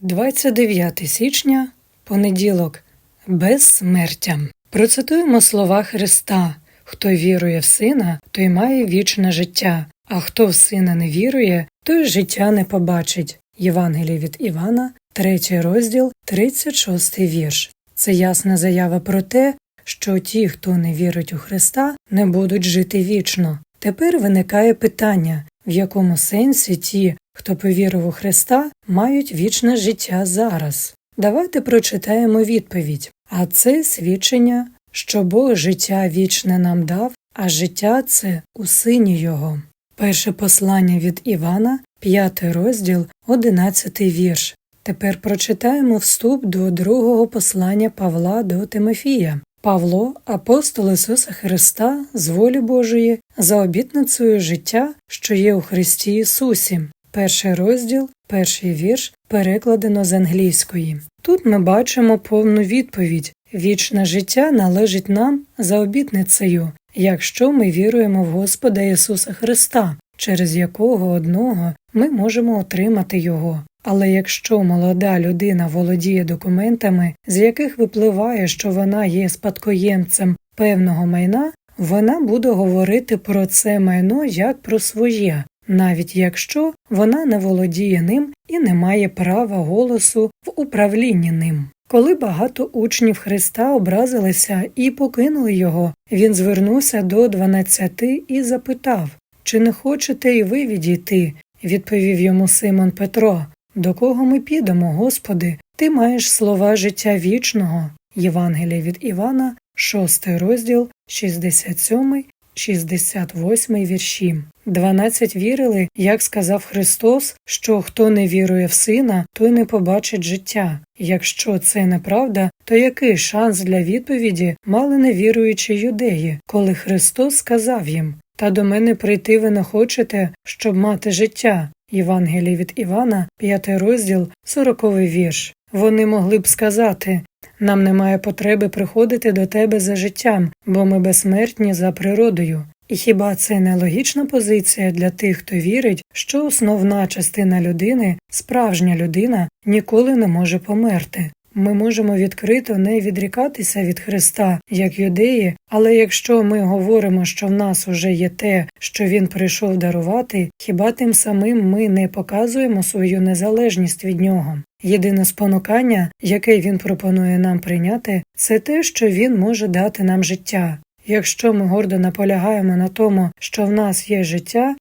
29 січня, понеділок, безсмертя. Процитуємо слова Христа: Хто вірує в Сина, той має вічне життя, а хто в Сина не вірує, той життя не побачить. Євангеліє від Івана, 3 розділ, 36 вірш. Це ясна заява про те, що ті, хто не вірить у Христа, не будуть жити вічно. Тепер виникає питання, в якому сенсі ті, хто повірив у Христа, мають вічне життя зараз. Давайте прочитаємо відповідь. А це свідчення, що Бог життя вічне нам дав, а життя це у сині Його. Перше послання від Івана, 5 розділ, 11 вірш. Тепер прочитаємо вступ до другого послання Павла до Тимофія. Павло, апостол Ісуса Христа, з волі Божої, за обітницею життя, що є у Христі Ісусі. Перший розділ, перший вірш перекладено з англійської. Тут ми бачимо повну відповідь вічне життя належить нам за обітницею, якщо ми віруємо в Господа Ісуса Христа, через якого одного ми можемо отримати Його. Але якщо молода людина володіє документами, з яких випливає, що вона є спадкоємцем певного майна, вона буде говорити про це майно як про своє, навіть якщо вона не володіє ним і не має права голосу в управлінні ним. Коли багато учнів Христа образилися і покинули його, він звернувся до дванадцяти і запитав Чи не хочете і ви відійти? відповів йому Симон Петро. До кого ми підемо, Господи? Ти маєш слова життя вічного. Євангелія від Івана, 6 розділ, 67, 68 вірші. Дванадцять вірили, як сказав Христос, що хто не вірує в сина, той не побачить життя. Якщо це неправда, то який шанс для відповіді мали невіруючі юдеї, коли Христос сказав їм Та до мене прийти ви не хочете, щоб мати життя? Євангелій від Івана, 5 розділ, 40 вірш. Вони могли б сказати нам немає потреби приходити до тебе за життям, бо ми безсмертні за природою. І хіба це не логічна позиція для тих, хто вірить, що основна частина людини, справжня людина, ніколи не може померти? Ми можемо відкрито не відрікатися від Христа, як юдеї, але якщо ми говоримо, що в нас уже є те, що Він прийшов дарувати, хіба тим самим ми не показуємо свою незалежність від нього? Єдине спонукання, яке він пропонує нам прийняти, це те, що він може дати нам життя. Якщо ми гордо наполягаємо на тому, що в нас є життя,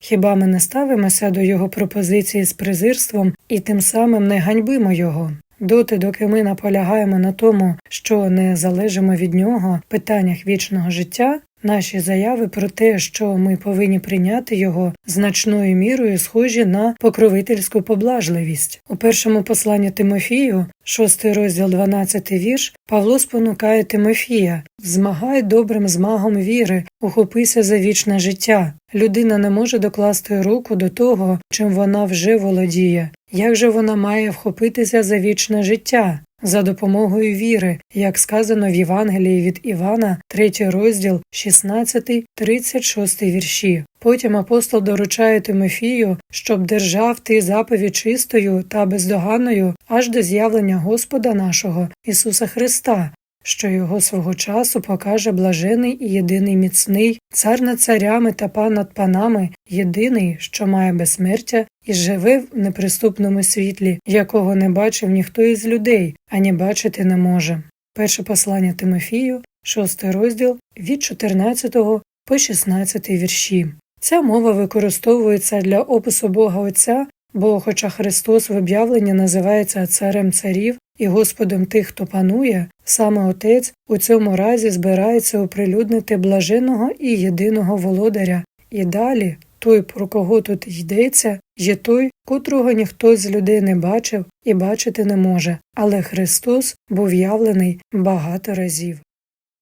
хіба ми не ставимося до його пропозиції з презирством і тим самим не ганьбимо його? Доти, доки ми наполягаємо на тому, що не залежимо від нього в питаннях вічного життя, наші заяви про те, що ми повинні прийняти його значною мірою, схожі на покровительську поблажливість. У першому посланні Тимофію, 6 розділ 12 вірш, Павло спонукає Тимофія змагай добрим змагом віри, ухопися за вічне життя. Людина не може докласти руку до того, чим вона вже володіє. Як же вона має вхопитися за вічне життя? За допомогою віри, як сказано в Євангелії від Івана, 3 розділ, 16, 36 вірші. Потім апостол доручає Тимофію, щоб держав ти заповідь чистою та бездоганною аж до з'явлення Господа нашого Ісуса Христа, що його свого часу покаже блажений і єдиний міцний, цар над царями та пан над панами, єдиний, що має безсмертя і живе в неприступному світлі, якого не бачив ніхто із людей, ані бачити не може. Перше послання Тимофію, 6 розділ від 14 по 16 вірші. Ця мова використовується для опису Бога Отця, бо, хоча Христос в об'явленні називається царем царів і Господом тих, хто панує, саме Отець у цьому разі збирається оприлюднити блаженого і єдиного володаря, і далі той, про кого тут йдеться, є той, котрого ніхто з людей не бачив і бачити не може, але Христос був явлений багато разів.